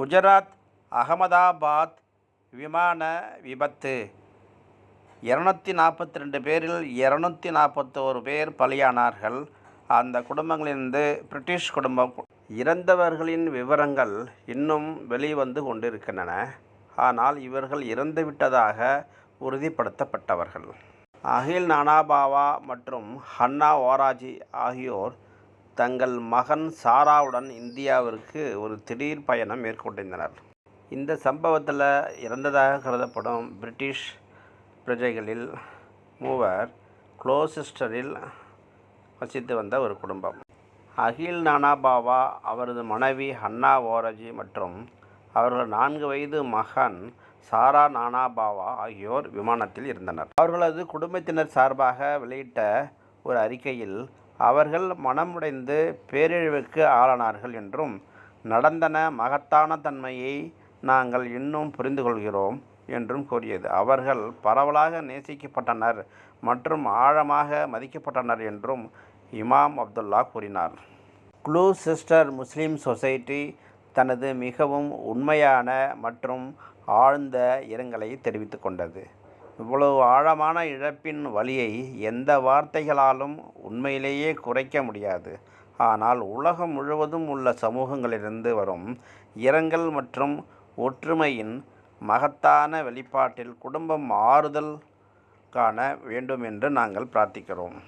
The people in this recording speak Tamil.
குஜராத் அகமதாபாத் விமான விபத்து. இரநூத்தி நாற்பத்தி ரெண்டு பேரில் இரநூத்தி நாற்பத்தோரு பேர் பலியானார்கள். அந்த குடும்பங்களிலிருந்து பிரிட்டிஷ் குடும்பம் இறந்தவர்களின் விவரங்கள் இன்னும் வெளிவந்து கொண்டிருக்கின்றன. ஆனால் இவர்கள் இறந்துவிட்டதாக உறுதிப்படுத்தப்பட்டவர்கள். அகில் நானாபாவா மற்றும் ஹன்னா ஓராஜி ஆகியோர் தங்கள் மகன் சாராவுடன் இந்தியாவிற்கு ஒரு திடீர் பயணம் மேற்கொண்டிருந்தனர். இந்த சம்பவத்தில் இறந்ததாக கருதப்படும் பிரிட்டிஷ் பிரஜைகளில் மூவர் குளோசிஸ்டரில் வசித்து வந்த ஒரு குடும்பம். அகில் நானாபாவா அவரது மனைவி ஹன்னா ஓரஜி மற்றும் அவர்கள் நான்கு வயது மகன் சாரா நானாபாவா ஆகியோர் விமானத்தில் இருந்தனர். அவர்களது குடும்பத்தினர் சார்பாக வெளியிட்ட ஒரு அறிக்கையில் அவர்கள் மனமுடைந்து பேரழிவுக்கு ஆளானார்கள் என்றும் நடந்தன மகத்தான தன்மையை நாங்கள் இன்னும் புரிந்து கொள்கிறோம் என்றும் கூறியது. அவர்கள் பரவலாக நேசிக்கப்பட்டனர் மற்றும் ஆழமாக மதிக்கப்பட்டனர் என்றும் இமாம் அப்துல்லா கூறினார். க்ளூ சிஸ்டர் முஸ்லீம் சொசைட்டி தனது மிகவும் உண்மையான மற்றும் ஆழ்ந்த இரங்கலை தெரிவித்து கொண்டது. இவ்வளவு ஆழமான இழப்பின் வலியை எந்த வார்த்தைகளாலும் உண்மையிலேயே குறைக்க முடியாது. ஆனால் உலகம் முழுவதும் உள்ள சமூகங்களிலிருந்து வரும் இரங்கல் மற்றும் ஒற்றுமையின் மகத்தான வெளிப்பாட்டில் குடும்பம் ஆறுதல் காண வேண்டும் என்று நாங்கள் பிரார்த்திக்கிறோம்.